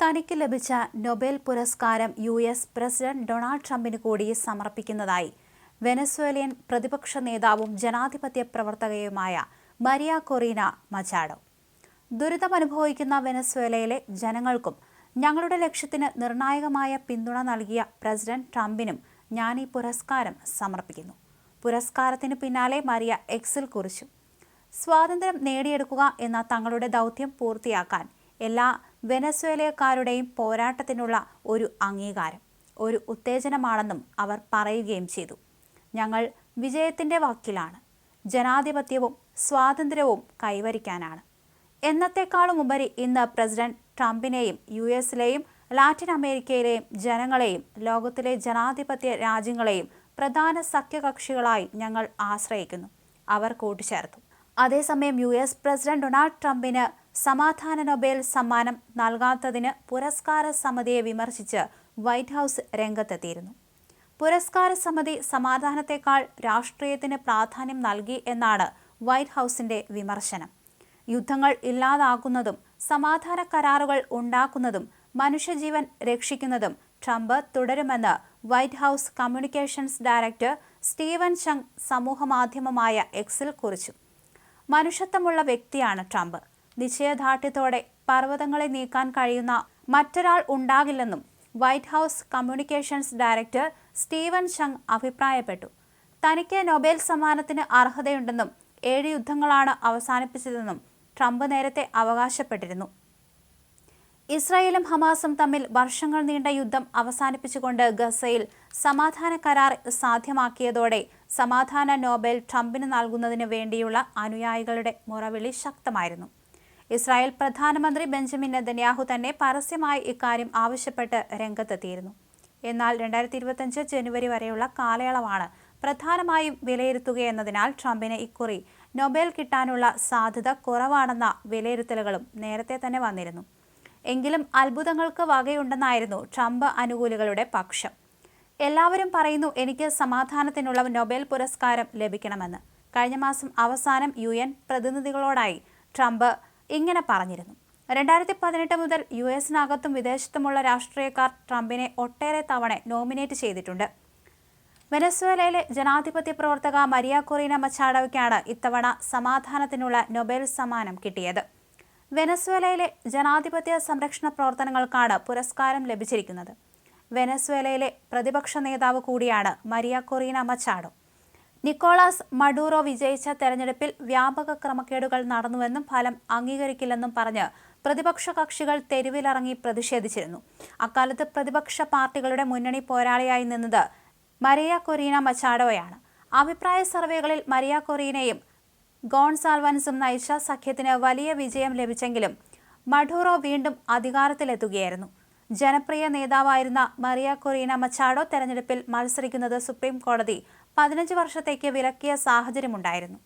തനിക്ക് ലഭിച്ച നൊബേൽ പുരസ്കാരം യു എസ് പ്രസിഡന്റ് ഡൊണാൾഡ് ട്രംപിന് കൂടി സമർപ്പിക്കുന്നതായി. വെനസ്വേലിയൻ പ്രതിപക്ഷ നേതാവും ജനാധിപത്യ പ്രവർത്തകയുമായ മരിയ കൊറീന മച്ചാഡോ ദുരിതമനുഭവിക്കുന്ന വെനസ്വേലയിലെ ജനങ്ങൾക്കും ഞങ്ങളുടെ ലക്ഷ്യത്തിന് നിർണായകമായ പിന്തുണ നൽകിയ പ്രസിഡന്റ് ട്രംപിനും ഞാൻ ഈ പുരസ്കാരം സമർപ്പിക്കുന്നു. പുരസ്കാരത്തിന് പിന്നാലെ മരിയ എക്സിൽ കുറിച്ചു. സ്വാതന്ത്ര്യം നേടിയെടുക്കുക എന്ന തങ്ങളുടെ ദൗത്യം പൂർത്തിയാക്കാൻ എല്ലാ വെനസ്വേലക്കാരുടെയും പോരാട്ടത്തിനുള്ള ഒരു അംഗീകാരം ഒരു ഉത്തേജനമാണെന്നും അവർ പറയുകയും ചെയ്തു. ഞങ്ങൾ വിജയത്തിന്റെ വക്കിലാണ് ജനാധിപത്യവും സ്വാതന്ത്ര്യവും കൈവരിക്കാനാണ്. എന്നത്തെക്കാളും ഉപരി ഇന്ന് പ്രസിഡന്റ് ട്രംപിനെയും യു എസിലെയും ലാറ്റിൻ അമേരിക്കയിലെയും ജനങ്ങളെയും ലോകത്തിലെ ജനാധിപത്യ രാജ്യങ്ങളെയും പ്രധാന സഖ്യകക്ഷികളായി ഞങ്ങൾ ആശ്രയിക്കുന്നു. അവർ കൂട്ടിച്ചേർത്തു. അതേസമയം യു എസ് പ്രസിഡന്റ് ഡൊണാൾഡ് ട്രംപിന് സമാധാന നൊബേൽ സമ്മാനം നൽകാത്തതിന് പുരസ്കാര സമിതിയെ വിമർശിച്ച് വൈറ്റ് ഹൗസ് രംഗത്തെത്തിയിരുന്നു. പുരസ്കാര സമിതി സമാധാനത്തെക്കാൾ രാഷ്ട്രീയത്തിന് പ്രാധാന്യം നൽകി എന്നാണ് വൈറ്റ് ഹൗസിന്റെ വിമർശനം. യുദ്ധങ്ങൾ ഇല്ലാതാക്കുന്നതും സമാധാന കരാറുകൾ ഉണ്ടാക്കുന്നതും മനുഷ്യജീവൻ രക്ഷിക്കുന്നതും ട്രംപ് തുടരുമെന്ന് White House communications director Steven Cheung സമൂഹമാധ്യമമായ എക്സിൽ കുറിച്ചു. മനുഷ്യത്വമുള്ള വ്യക്തിയാണ് ട്രംപ്. നിശ്ചയദാർഢ്യത്തോടെ പർവതങ്ങളെ നീക്കാൻ കഴിയുന്ന മറ്റൊരാൾ ഉണ്ടാകില്ലെന്നും White House communications director Steven Cheung അഭിപ്രായപ്പെട്ടു. തനിക്ക് നൊബേൽ സമ്മാനത്തിന് അർഹതയുണ്ടെന്നും ഏഴ് യുദ്ധങ്ങളാണ് അവസാനിപ്പിച്ചതെന്നും ട്രംപ് നേരത്തെ അവകാശപ്പെട്ടിരുന്നു. ഇസ്രായേലും ഹമാസും തമ്മിൽ വർഷങ്ങൾ നീണ്ട യുദ്ധം അവസാനിപ്പിച്ചുകൊണ്ട് ഗസയിൽ സമാധാന കരാർ സാധ്യമാക്കിയതോടെ സമാധാന നോബൽ ട്രംപിന് നൽകുന്നതിന് വേണ്ടിയുള്ള അനുയായികളുടെ മുറവിളി ശക്തമായിരുന്നു. ഇസ്രായേൽ പ്രധാനമന്ത്രി ബെഞ്ചമിൻ നെതന്യാഹു തന്നെ പരസ്യമായി ഇക്കാര്യം ആവശ്യപ്പെട്ട് രംഗത്തെത്തിയിരുന്നു. എന്നാൽ രണ്ടായിരത്തി ഇരുപത്തഞ്ച് ജനുവരി വരെയുള്ള കാലയളവാണ് പ്രധാനമായും വിലയിരുത്തുകയെന്നതിനാൽ ട്രംപിന് ഇക്കുറി നൊബേൽ കിട്ടാനുള്ള സാധ്യത കുറവാണെന്ന വിലയിരുത്തലുകളും നേരത്തെ തന്നെ വന്നിരുന്നു. എങ്കിലും അത്ഭുതങ്ങൾക്ക് വകയുണ്ടെന്നായിരുന്നു ട്രംപ് അനുകൂലികളുടെ പക്ഷം. എല്ലാവരും പറയുന്നു എനിക്ക് സമാധാനത്തിനുള്ള നൊബേൽ പുരസ്കാരം ലഭിക്കണമെന്ന്. കഴിഞ്ഞ മാസം അവസാനം യു പ്രതിനിധികളോടായി ട്രംപ് ഇങ്ങനെ പറഞ്ഞിരുന്നു. രണ്ടായിരത്തി പതിനെട്ട് മുതൽ യു എസിനകത്തും വിദേശത്തുമുള്ള രാഷ്ട്രീയക്കാർ ട്രംപിനെ ഒട്ടേറെ തവണ നോമിനേറ്റ് ചെയ്തിട്ടുണ്ട്. വെനസ്വേലയിലെ ജനാധിപത്യ പ്രവർത്തക മരിയ കൊറീന മച്ചാഡോയ്ക്കാണ് ഇത്തവണ സമാധാനത്തിനുള്ള നൊബേൽ സമ്മാനം കിട്ടിയത്. വെനസ്വേലയിലെ ജനാധിപത്യ സംരക്ഷണ പ്രവർത്തനങ്ങൾക്കാണ് പുരസ്കാരം ലഭിച്ചിരിക്കുന്നത്. വെനസ്വേലയിലെ പ്രതിപക്ഷ നേതാവ് കൂടിയാണ് Maria Corina Machado. Nicolas Maduro വിജയിച്ച തെരഞ്ഞെടുപ്പിൽ വ്യാപക ക്രമക്കേടുകൾ നടന്നുവെന്നും ഫലം അംഗീകരിക്കില്ലെന്നും പറഞ്ഞ് പ്രതിപക്ഷ കക്ഷികൾ തെരുവിലിറങ്ങി പ്രതിഷേധിച്ചിരുന്നു. അക്കാലത്ത് പ്രതിപക്ഷ പാർട്ടികളുടെ മുന്നണി പോരാളിയായി നിന്നത് മരിയ കൊറീന മച്ചാഡോയാണ്. അഭിപ്രായ സർവേകളിൽ മരിയ കൊറീനയും ഗോൺസാൽവൻസും നയിച്ച സഖ്യത്തിന് വലിയ വിജയം ലഭിച്ചെങ്കിലും മഡൂറോ വീണ്ടും അധികാരത്തിലെത്തുകയായിരുന്നു. ജനപ്രിയ നേതാവായിരുന്ന മറിയ കൊറീന മച്ചാഡോ തെരഞ്ഞെടുപ്പിൽ മത്സരിക്കുന്നത് സുപ്രീം കോടതി പതിനഞ്ച് വർഷത്തേക്ക് വിലക്കിയ സാഹചര്യമുണ്ടായിരുന്നു